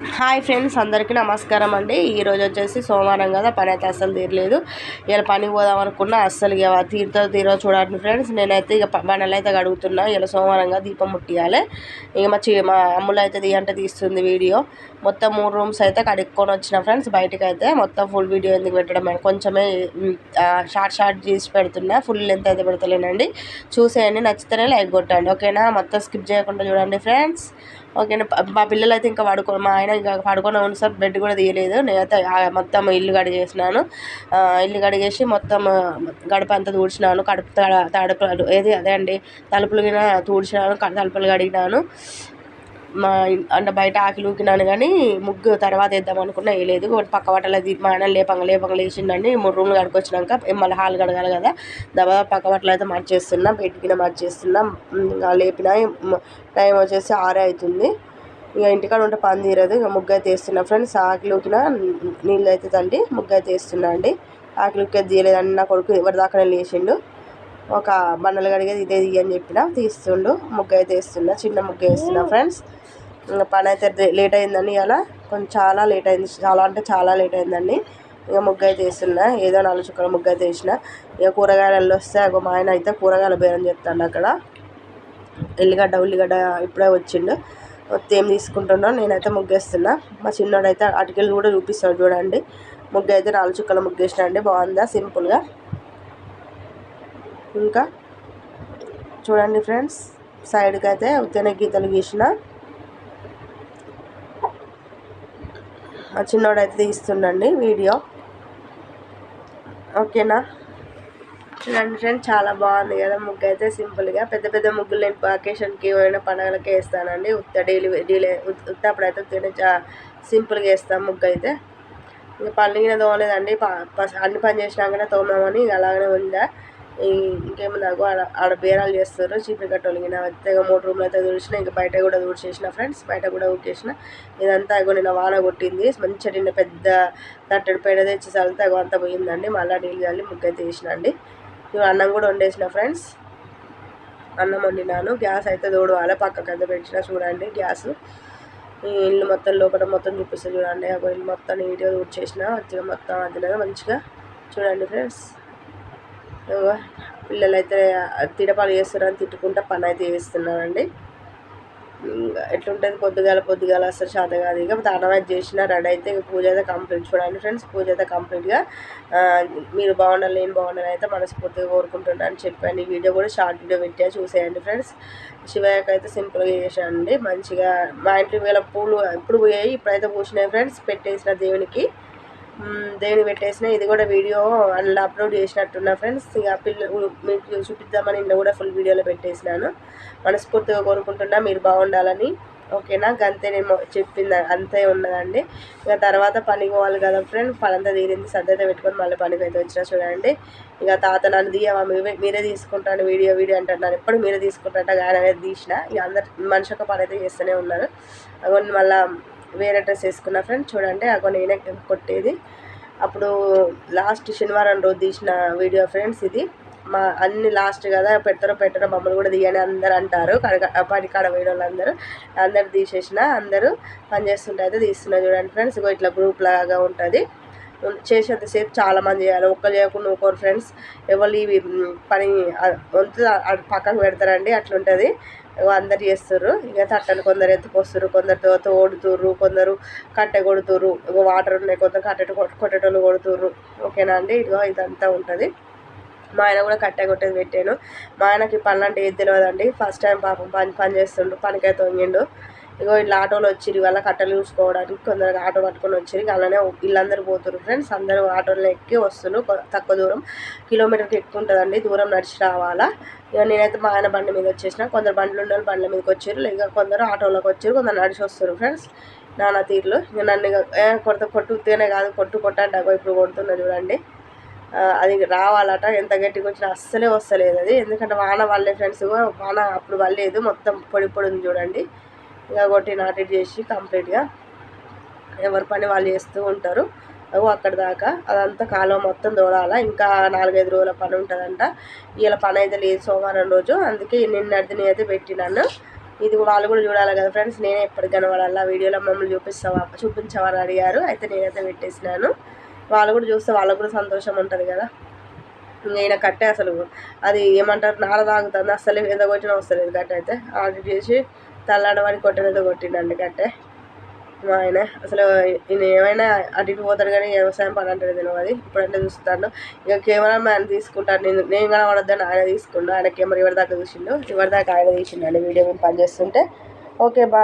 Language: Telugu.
హాయ్ ఫ్రెండ్స్ అందరికీ నమస్కారం అండి. ఈరోజు వచ్చేసి సోమవారం కదా పని అయితే అస్సలు తీరలేదు. ఇలా పనికి పోదాం అనుకున్నా అస్సలు ఇక తీరుతో తీరో చూడండి ఫ్రెండ్స్. నేనైతే ఇక బండలు అయితే కడుగుతున్నా. ఇలా సోమవారంగా దీపం ముట్టియాలి. ఇక మా చి మా అమ్ములు అయితే తీయంటే తీస్తుంది వీడియో. మొత్తం మూడు రూమ్స్ అయితే కడుక్కొని వచ్చిన ఫ్రెండ్స్. బయటకు అయితే మొత్తం ఫుల్ వీడియో ఎందుకు పెట్టడం కొంచెమే షార్ట్ షార్ట్ చేసి పెడుతున్నా. ఫుల్ లెంత్ అయితే పెడతలేనండి. చూసేయండి నచ్చితేనే లైక్ కొట్టండి. ఓకేనా? మొత్తం స్కిప్ చేయకుండా చూడండి ఫ్రెండ్స్. ఓకేనా? మా పిల్లలు అయితే ఇంకా పడుకో మా ఆయన ఇంకా పడుకొని ఉంది సార్ బెడ్ కూడా తీయలేదు. నేనైతే మొత్తం ఇల్లు కడిగేసినాను. ఇల్లు కడిగేసి మొత్తం గడప అంతా తూడ్చినాను. కడుపు తడపలు ఏది అదే అండి? తలుపులు కూడా తూడ్చినాను తలుపులు కడిగినాను. మా అంటే బయట ఆకిలి ఊకినాను కానీ ముగ్గు తర్వాత వేద్దాం అనుకున్నా వేయలేదు ఒకటి పక్క బట్టలు మా ఆయన లేపంగా లేపంగా లేచిండండి. మూడు రూమ్లు కడుకొచ్చినాక మళ్ళీ హాల్ కడగాలి కదా. దబా పక్క బట్టలు అయితే మార్చేస్తున్నా బయటికి మార్చేస్తున్నా ఇంకా లేపిన టైం వచ్చేసి ఆరే అవుతుంది. ఇక ఇంటికాడ ఉంటే పని తీరదు. ఇక ముగ్గు అయితే వేస్తున్నా ఫ్రెండ్స్. ఆకిలి ఊకిన నీళ్ళు అయితే తండి ముగ్గు అయితే వేస్తున్నా అండి. ఆకిలి ఊకే తీయలేదని నా కొడుకు ఎవరి దాకా లేచిండు. ఒక బండలు కడిగేది ఇదే అని చెప్పిన తీస్తుండు ముగ్గు అయితే వేస్తున్నా చిన్న ముగ్గు వేస్తున్నా ఫ్రెండ్స్ పని అయితే లేట్ అయిందండి ఇలా కొంచెం చాలా లేట్ అయింది చాలా అంటే చాలా లేట్ అయిందండి. ఇక ముగ్గు అయితే వేస్తున్నా ఏదో నాలుగు చుక్కల ముగ్గు అయితే వేసిన. ఇక కూరగాయలు వస్తే ఒక మా ఆయన అయితే కూరగాయల బేరం చెప్తాను అక్కడ. ఎల్లిగడ్డ ఉల్లిగడ్డ ఇప్పుడే వచ్చిండు. ఏం తీసుకుంటున్నా నేనైతే ముగ్గేస్తున్నా మా చిన్నోడైతే అటుకెళ్ళి కూడా చూపిస్తాడు చూడండి. ముగ్గు అయితే నాలుగు చుక్కల ముగ్గు అండి. బాగుందా? సింపుల్గా. ఇంకా చూడండి ఫ్రెండ్స్ సైడ్కి అయితే ఉత్తనే గీతలు గీసిన చిన్నోడు అయితే తీస్తుండండి వీడియో. ఓకేనా? చూడండి ఫ్రెండ్స్ చాలా బాగుంది కదా ముగ్గు అయితే సింపుల్గా. పెద్ద పెద్ద ముగ్గులు నేను అకేషన్కి ఏమైనా పండగలకే వేస్తానండి. ఉత్త డైలీ డీలే ఉత్త అప్పుడైతే సింపుల్గా వేస్తాను ముగ్గు అయితే. ఇంకా పండుగ తోమలేదండి అన్ని పని చేసినాకనే తోమామని అలాగనే ఉందా? ఇంకేముందాగో ఆడ ఆడ బేరాలు చేస్తారు చీపురు కట్టలు గిన తెగ మూడు రూమ్లు అయితే తుడిచిన ఇంకా బయట కూడా తుడిచేసిన ఫ్రెండ్స్ బయట కూడా ఊకేసిన. ఇదంతా అగో నిన్న వాన కొట్టింది. మంచిగా నిన్న పెద్ద తట్టడి పేడ తెచ్చి చల్లితే అగో అంతా పోయిందండి. మళ్ళీ నీళ్ళు చల్లి ముగ్గైతే వేసిన అండి అన్నం కూడా వండేసిన ఫ్రెండ్స్. అన్నం వండినాను. గ్యాస్ అయితే దూడవాలి పక్కకి అయితే పెట్టిన చూడండి గ్యాస్. ఇల్లు మొత్తం లోపల మొత్తం చూపిస్తే చూడండి. ఇల్లు మొత్తం నీట్గా తుడిచేసిన వచ్చిన మొత్తం అది మంచిగా చూడండి ఫ్రెండ్స్. పిల్లలు అయితే తిడపాలు చేస్తున్నారని తిట్టుకుంటా పని అయితే చేస్తున్నానండి ఎట్లుంటుంది? పొద్దుగాల పొద్దుగాల అసలు శాత కాదు. ఇక దానం చేసిన రెడీ అయితే పూజ అయితే కంప్లీట్ చూడండి ఫ్రెండ్స్. పూజ అయితే కంప్లీట్గా మీరు బాగుండాలి నేను బాగుండాలి అయితే మనస్ఫూర్తిగా కోరుకుంటున్నాను అని చెప్పాను ఈ వీడియో కూడా షార్ట్ వీడియో పెట్టా చూసేయండి ఫ్రెండ్స్. శివయ్యకి అయితే సింపుల్గా చేశానండి మంచిగా మా ఇంట్లో వేళ పూలు ఇప్పుడు పోయాయి ఇప్పుడైతే పూసినాయి ఫ్రెండ్స్. పెట్టేసిన దేవునికి. దేవుని పెట్టేసిన ఇది కూడా వీడియో అందులో అప్లోడ్ చేసినట్టున్నా ఫ్రెండ్స్. ఇక పిల్లలు మీకు చూపిద్దామని ఇంట్లో కూడా ఫుల్ వీడియోలో పెట్టేసినాను. మనస్ఫూర్తిగా కోరుకుంటున్నా మీరు బాగుండాలని. ఓకేనా? అంతే నేను చెప్పింది అంతే ఉన్నదండి. ఇక తర్వాత పనికి పోవాలి కదా ఫ్రెండ్. పనంతా తీరింది. సర్దైతే పెట్టుకొని మళ్ళీ పనికి అయితే వచ్చినా చూడండి. ఇక తాత నన్ను తీయవా? మీరే మీరే తీసుకుంటాను వీడియో వీడియో అంటున్నాను ఎప్పుడు మీరే తీసుకుంటాట గాయన అనేది తీసిన. ఇక అందరు మనిషి ఒక పని అయితే చేస్తూనే ఉన్నారు. అవన్నీ మళ్ళీ వేరే డ్రెస్ వేసుకున్న ఫ్రెండ్ చూడండి అగో నేనే కొట్టేది. అప్పుడు లాస్ట్ శనివారం రోజు తీసిన వీడియో ఫ్రెండ్స్ ఇది. మా అన్ని లాస్ట్ కదా పెడతారో పెట్టారో మమ్మల్ని కూడా తీయని అందరు అంటారు. పని కాడ వేయడం వాళ్ళందరూ అందరు తీసేసిన అందరూ పనిచేస్తుంటే అయితే తీస్తున్నారు చూడండి ఫ్రెండ్స్ ఇగో ఇట్లా గ్రూప్ లాగా ఉంటుంది. చేసేంతసేపు చాలామంది చేయాలి. ఒక్కరు చేయకుండా ఒకరు ఫ్రెండ్స్ ఎవరు ఇవి పని వంతు పక్కకు పెడతారండి అట్లుంటుంది. అందరు చేస్తారు. ఇక తట్టలు కొందరు ఎత్తుకొస్తారు కొందరు తోడుతుర్రు కొందరు కట్టె కొడుతుర్రు ఇక వాటర్ ఉన్నాయి కొందరు కట్టె కొట్టేటోళ్ళు కొడుతుర్రు. ఓకేనా అండి? ఇదిగో ఇదంతా ఉంటుంది. మా ఆయన కూడా కట్టె కొట్టేది పెట్టాను. మా ఆయనకి పనులు అంటే ఏది తెలియదండి ఫస్ట్ టైం పాపం పని పని చేస్తుండు పనికైతే వంగిండు. ఇగో ఇట్లా ఆటోలు వచ్చిరు వాళ్ళ కట్టలు చూసుకోవడానికి కొందరు ఆటో పట్టుకొని వచ్చి అలానే వీళ్ళందరూ పోతున్నారు ఫ్రెండ్స్ అందరూ ఆటోలో ఎక్కి వస్తున్నారు తక్కువ దూరం. కిలోమీటర్కి ఎక్కువ ఉంటుందండి దూరం నడిచి రావాలా. ఇక నేనైతే మా ఆయన బండి మీద వచ్చేసిన కొందరు బండ్లు ఉండాలి బండ్ల మీదకి వచ్చారు ఇక కొందరు ఆటోలోకి వచ్చారు కొందరు నడిచి వస్తారు ఫ్రెండ్స్ నానా తీరులో. ఇక నన్ను కొడత కొట్టు ఉత్తేనే కాదు కొట్టు కొట్టండి ఇప్పుడు కొడుతున్నా చూడండి. అది రావాలట ఎంత గట్టిగా వచ్చినా అస్సలే వస్తలేదు అది. ఎందుకంటే వాన వాళ్ళే ఫ్రెండ్స్ వాన అప్పుడు వల్లేదు మొత్తం పొడి పొడి ఉంది చూడండి. ఇక కొట్టి ఆడిట్ చేసి కంప్లీట్గా ఎవరి పని వాళ్ళు చేస్తూ ఉంటారు. అక్కడ దాకా అదంతా కాలువ మొత్తం దూడాల ఇంకా నాలుగైదు రోజుల పని ఉంటుందంట. ఇలా పని అయితే లేదు సోమవారం రోజు. అందుకే నిన్నటిని అయితే పెట్టినాను. ఇది వాళ్ళు కూడా చూడాలి కదా ఫ్రెండ్స్. నేనే ఎప్పటికి వాళ్ళ వీడియోలో మమ్మల్ని చూపిస్తావా? చూపించమని అడిగారు. అయితే నేనైతే పెట్టేసినాను. వాళ్ళు కూడా చూస్తే వాళ్ళకు కూడా సంతోషం ఉంటుంది కదా. నేను కట్టే అసలు అది ఏమంటారు? నార తాగుతుంది. అసలు ఏదో కొట్టినా వస్తలేదు కట్ట అయితే. ఆర్డర్ చేసి తల్లాడవాడి కొట్టినతో కొట్టిండు అందుకంటే మా ఆయన. అసలు ఈయన ఏమైనా అటు ఇటు పోతాడు కానీ వ్యవసాయం పని అంటాడు తెలియదు ఇప్పుడంటే చూస్తాను ఇక కెమెరా మ్యాన్ తీసుకుంటాను నేను నేను కనబడొద్దని ఆయన తీసుకుండు. ఆయన కెమెరా ఎవరి దాకా చూసిండు. ఎవరి దాకా ఆయన తీసిండు. అండి వీడియో మేము పని చేస్తుంటే. Okay bye.